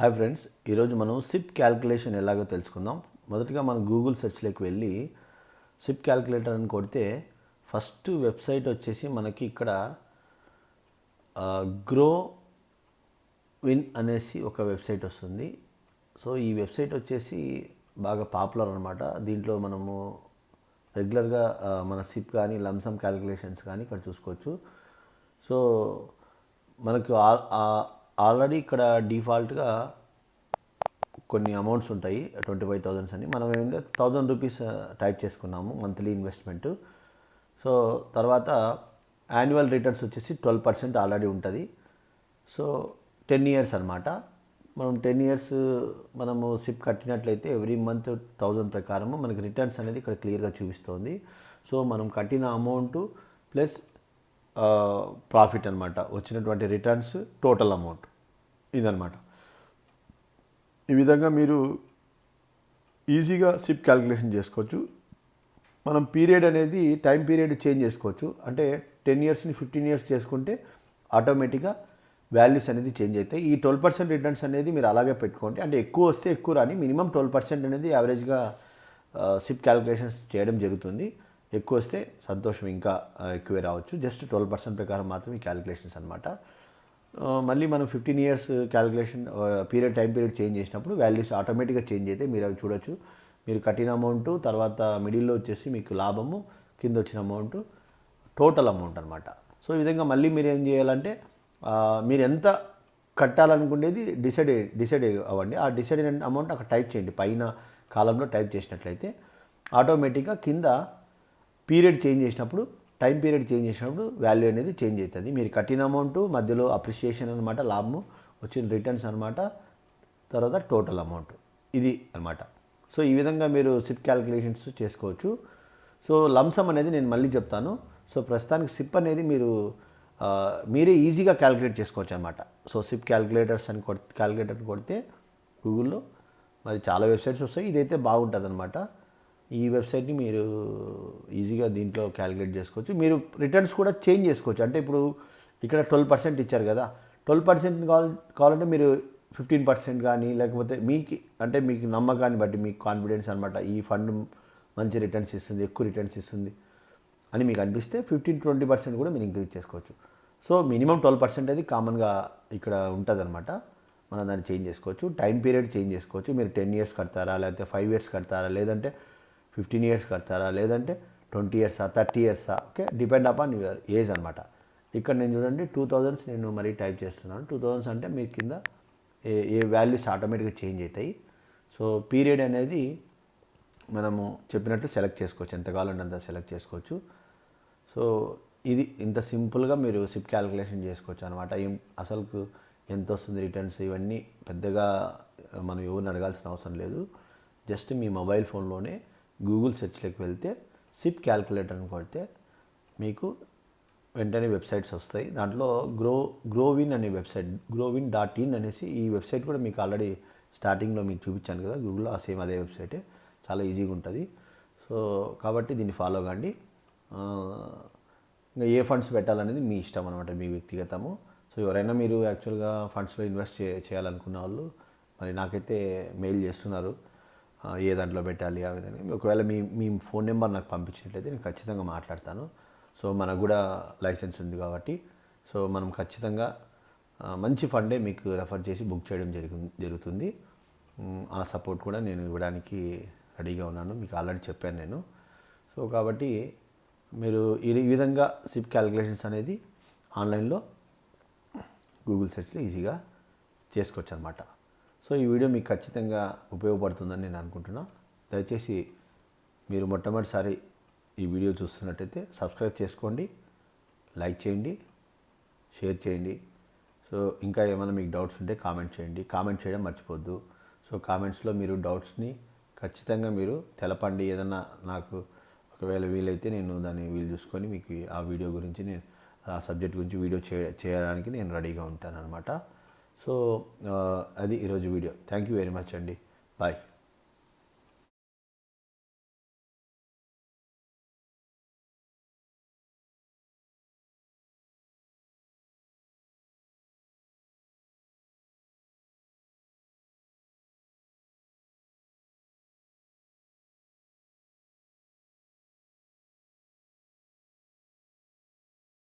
Hi friends ఈరోజు మనం SIP calculation ఎలాగో తెలుసుకుందాం. మొదటగా మనం గూగుల్ సెర్చ్లోకి వెళ్ళి సిప్ క్యాల్కులేటర్ అని కొడితే ఫస్ట్ వెబ్సైట్ వచ్చేసి మనకి ఇక్కడ గ్రో విన్ అనేసి ఒక వెబ్సైట్ వస్తుంది. సో ఈ వెబ్సైట్ వచ్చేసి బాగా పాపులర్ అనమాట దీంట్లో మనము రెగ్యులర్గా మన సిప్ కానీ లంసమ్ క్యాలిక్యులేషన్స్ కానీ ఇక్కడ చూసుకోవచ్చు. సో మనకు ఆల్రెడీ ఇక్కడ డిఫాల్ట్గా కొన్ని అమౌంట్స్ ఉంటాయి ట్వంటీ ఫైవ్ థౌజండ్స్ అని. మనం ఏంటంటే థౌజండ్ రూపీస్ టైప్ చేసుకున్నాము మంత్లీ ఇన్వెస్ట్మెంట్. సో తర్వాత యాన్యువల్ రిటర్న్స్ వచ్చేసి ట్వెల్వ్ పర్సెంట్ ఆల్రెడీ ఉంటుంది. సో టెన్ ఇయర్స్ అనమాట మనం టెన్ ఇయర్స్ మనము సిప్ కట్టినట్లయితే ఎవ్రీ మంత్ థౌజండ్ ప్రకారము మనకి రిటర్న్స్ అనేది ఇక్కడ క్లియర్గా చూపిస్తుంది. సో మనం కట్టిన అమౌంట్ ప్లస్ ప్రాఫిట్ అనమాట వచ్చినటువంటి రిటర్న్స్ టోటల్ అమౌంట్. ఇదనమాట ఈ విధంగా మీరు ఈజీగా సిప్ క్యాలిక్యులేషన్ చేసుకోవచ్చు. మనం పీరియడ్ అనేది టైం పీరియడ్ చేంజ్ చేసుకోవచ్చు. అంటే టెన్ ఇయర్స్ని ఫిఫ్టీన్ ఇయర్స్ చేసుకుంటే ఆటోమేటిక్గా వాల్యూస్ అనేది చేంజ్ అవుతాయి. ఈ ట్వెల్వ్ పర్సెంట్ రిటర్న్స్ అనేది మీరు అలాగే పెట్టుకోండి. అంటే ఎక్కువ వస్తే ఎక్కువ రాని మినిమం ట్వెల్వ్ పర్సెంట్ అనేది యావరేజ్గా సిప్ క్యాలిక్యులేషన్స్ చేయడం జరుగుతుంది. ఎక్కువ వస్తే సంతోషం ఇంకా ఎక్కువే రావచ్చు. జస్ట్ ట్వెల్వ్ పర్సెంట్ ప్రకారం మాత్రమే క్యాలిక్యులేషన్స్ అనమాట మళ్ళీ మనం fifteen years calculation period time period change చేసినప్పుడు వాల్యూస్ ఆటోమేటిక్గా చేంజ్ అయితే మీరు అవి చూడొచ్చు. మీరు కట్టిన అమౌంట్ తర్వాత మిడిల్లో వచ్చేసి మీకు లాభము కింద వచ్చిన అమౌంట్ టోటల్ అమౌంట్ అనమాట సో ఈ విధంగా మళ్ళీ మీరు ఏం చేయాలంటే మీరు ఎంత కట్టాలనుకునేది డిసైడ్ డిసైడ్ అవ్వండి. ఆ డిసైడ్ అమౌంట్ అక్కడ టైప్ చేయండి. పైన కాలంలో టైప్ చేసినట్లయితే ఆటోమేటిక్గా కింద పీరియడ్ చేంజ్ చేసినప్పుడు టైం పీరియడ్ చేంజ్ చేసినప్పుడు వాల్యూ అనేది చేంజ్ అవుతుంది. మీరు కట్టిన అమౌంట్ మధ్యలో అప్రిషియేషన్ అనమాట లాభము వచ్చిన రిటర్న్స్ అనమాట తర్వాత టోటల్ అమౌంట్. ఇది అనమాట సో ఈ విధంగా మీరు సిప్ క్యాలిక్యులేషన్స్ చేసుకోవచ్చు. సో లంసమ్ అనేది నేను మళ్ళీ చెప్తాను. సో ప్రస్తుతానికి సిప్ అనేది మీరు మీరే ఈజీగా క్యాలిక్యులేట్ చేసుకోవచ్చు అనమాట సో సిప్ క్యాలిక్యులేటర్స్ అని కొ క్యాలిక్యులేటర్ కొడితే గూగుల్లో మరి చాలా వెబ్సైట్స్ వస్తాయి. ఇదైతే బాగుంటుంది అనమాట ఈ వెబ్సైట్ని మీరు ఈజీగా దీంట్లో క్యాలిక్యులేట్ చేసుకోవచ్చు. మీరు రిటర్న్స్ కూడా చేంజ్ చేసుకోవచ్చు. అంటే ఇప్పుడు ఇక్కడ ట్వెల్వ్ పర్సెంట్ ఇచ్చారు కదా ట్వెల్వ్ పర్సెంట్ కావాలి కావాలంటే మీరు ఫిఫ్టీన్ పర్సెంట్ కానీ లేకపోతే మీకు అంటే మీకు నమ్మకాన్ని బట్టి మీకు కాన్ఫిడెన్స్ అనమాట ఈ ఫండ్ మంచి రిటర్న్స్ ఇస్తుంది ఎక్కువ రిటర్న్స్ ఇస్తుంది అని మీకు అనిపిస్తే ఫిఫ్టీన్ ట్వంటీ పర్సెంట్ కూడా మీరు ఇంక్రీజ్ చేసుకోవచ్చు. సో మినిమం ట్వెల్వ్ పర్సెంట్ అది కామన్గా ఇక్కడ ఉంటుంది అనమాట మనం దాన్ని చేంజ్ చేసుకోవచ్చు. టైం పీరియడ్ చేంజ్ చేసుకోవచ్చు. మీరు టెన్ ఇయర్స్ కడతారా లేకపోతే ఫైవ్ ఇయర్స్ కడతారా లేదంటే ఫిఫ్టీన్ ఇయర్స్ కడతారా? లేదంటే ట్వంటీ ఇయర్సా thirty ఇయర్సా? Okay depend upon your age అనమాట ఇక్కడ నేను చూడండి టూ థౌజండ్స్ నేను మరీ టైప్ చేస్తున్నాను. టూ థౌజండ్స్ అంటే మీ కింద ఏ ఏ వాల్యూస్ ఆటోమేటిక్గా చేంజ్ అవుతాయి. సో పీరియడ్ అనేది మనము చెప్పినట్టు సెలెక్ట్ చేసుకోవచ్చు. ఎంత కావాలంటే అంత సెలెక్ట్ చేసుకోవచ్చు. సో ఇది ఇంత సింపుల్గా మీరు సిప్ క్యాలిక్యులేషన్ చేసుకోవచ్చు అనమాట అసలు అసలుకు ఎంత వస్తుంది రిటర్న్స్ ఇవన్నీ పెద్దగా మనం ఎవరిని అడగాల్సిన అవసరం లేదు. జస్ట్ మీ మొబైల్ ఫోన్లోనే గూగుల్ సెర్చ్లోకి వెళ్తే సిప్ క్యాల్కులేటర్ అని కొడితే మీకు వెంటనే వెబ్సైట్స్ వస్తాయి. దాంట్లో గ్రో గ్రోవిన్ అనే వెబ్సైట్ గ్రోవిన్ డాట్ ఇన్ అనేసి ఈ వెబ్సైట్ కూడా మీకు ఆల్రెడీ స్టార్టింగ్లో మీకు చూపించాను కదా గూగుల్లో ఆ సేమ్ అదే వెబ్సైటే. చాలా ఈజీగా ఉంటుంది. సో కాబట్టి దీన్ని ఫాలో కండి. ఇంకా ఏ ఫండ్స్ పెట్టాలనేది మీ ఇష్టం అనమాట మీ వ్యక్తిగతము. సో ఎవరైనా మీరు యాక్చువల్గా ఫండ్స్లో ఇన్వెస్ట్ చే చేయాలనుకున్న వాళ్ళు మరి నాకైతే మెయిల్ చేస్తున్నారు. ఏ దాంట్లో పెట్టాలి ఆ విధంగా. ఒకవేళ మీ మీ ఫోన్ నెంబర్ నాకు పంపించినట్లయితే నేను ఖచ్చితంగా మాట్లాడతాను. సో మనకు కూడా లైసెన్స్ ఉంది కాబట్టి సో మనం ఖచ్చితంగా మంచి ఫండే మీకు రెఫర్ చేసి బుక్ చేయడం జరుగు జరుగుతుంది. ఆ సపోర్ట్ కూడా నేను ఇవ్వడానికి రెడీగా ఉన్నాను. మీకు ఆల్రెడీ చెప్పాను నేను. సో కాబట్టి మీరు ఈ ఈ విధంగా సిప్ క్యాలిక్యులేషన్స్ అనేది ఆన్లైన్లో గూగుల్ సెర్చ్లో ఈజీగా చేసుకోవచ్చు అనమాట సో ఈ వీడియో మీకు ఖచ్చితంగా ఉపయోగపడుతుందని నేను అనుకుంటున్నా. దయచేసి మీరు మొట్టమొదటిసారి ఈ వీడియో చూస్తున్నట్టయితే సబ్స్క్రైబ్ చేసుకోండి లైక్ చేయండి షేర్ చేయండి. సో ఇంకా ఏమైనా మీకు డౌట్స్ ఉంటే కామెంట్ చేయండి. కామెంట్ చేయడం మర్చిపోద్దు. సో కామెంట్స్లో మీరు డౌట్స్ని ఖచ్చితంగా మీరు తెలపండి. ఏదన్నా నాకు ఒకవేళ వీలైతే నేను దాన్ని వీలు చూసుకొని మీకు ఆ వీడియో గురించి నేను ఆ సబ్జెక్ట్ గురించి వీడియో చేయడానికి నేను రెడీగా ఉంటాను అనమాట సో అది ఈరోజు video. Thank you very much అండి. బాయ్